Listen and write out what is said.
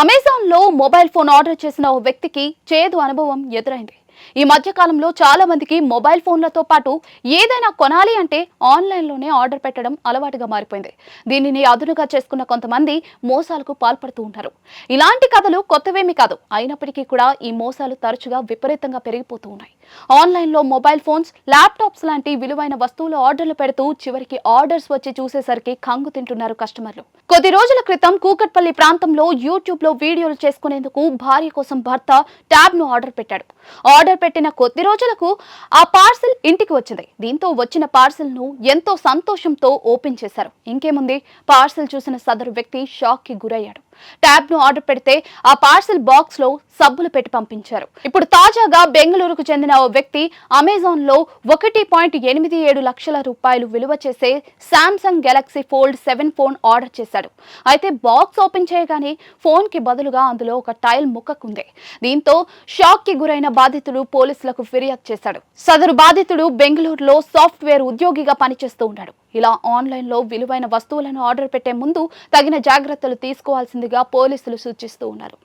అమెజాన్లో mobile phone order చేసిన ఓ వ్యక్తికి చేదు అనుభవం ఎదురైంది. ఈ మధ్య కాలంలో చాలా మందికి మొబైల్ ఫోన్లతో పాటు ఏదైనా కొనాలి అంటే ఆన్లైన్లోనే ఆర్డర్ పెట్టడం అలవాటుగా మారిపోయింది. దీనిని అదునుగా చేసుకున్న కొంతమంది మోసాలకు పాల్పడుతూ ఉంటారు ఇలాంటి కథలు కొత్తవేమీ కాదు. అయినప్పటికీ కూడా ఈ మోసాలు తరచుగా విపరీతంగా పెరిగిపోతూ ఉన్నాయి. ఆన్లైన్లో మొబైల్ ఫోన్స్ ల్యాప్టాప్స్ లాంటి విలువైన వస్తువులు ఆర్డర్లు పెడుతూ చివరికి ఆర్డర్స్ వచ్చి చూసేసరికి కంగు తింటున్నారు కస్టమర్లు. కొద్ది రోజుల క్రితం కూకట్పల్లి ప్రాంతంలో యూట్యూబ్లో వీడియోలు చేసుకునేందుకు భార్య కోసం భర్త ట్యాబ్ను ఆర్డర్ పెట్టాడు. ఆర్డర్ పెట్టిన కొద్ది రోజులకు ఆ పార్సిల్ ఇంటికి వచ్చింది. దీంతో వచ్చిన పార్సిల్ను ఎంతో సంతోషంతో ఓపెన్ చేశారు. ఇంకేముంది? పార్సిల్ చూసిన సదరు వ్యక్తి షాక్కి గురయ్యాడు. ట్యాబ్ను ఆర్డర్ పెడితే ఆ పార్సిల్ బాక్స్లో సబ్బులు పెట్టి పంపించారు. ఇప్పుడు తాజాగా బెంగళూరుకు చెందిన ఓ వ్యక్తి అమెజాన్లో ఒకటి పాయింట్ ఎనిమిది ఏడు లక్షల రూపాయలు విలువ చేసే Samsung galaxy fold seven phone order చేశాడు. అయితే బాక్స్ ఓపెన్ చేయగానే ఫోన్కి బదులుగా అందులో ఒక టైల్ ముక్కకుంది. దీంతో షాక్కి గురైన బాధితుడు పోలీసులకు ఫిర్యాదు చేశాడు. సదరు బాధితుడు బెంగళూరులో సాఫ్ట్వేర్ ఉద్యోగిగా పనిచేస్తూ ఉన్నాడు. ఇలా ఆన్లైన్లో విలువైన వస్తువులను ఆర్డర్ పెట్టే ముందు తగిన జాగ్రత్తలు తీసుకోవాల్సిందిగా పోలీసులు సూచిస్తూ ఉన్నారు.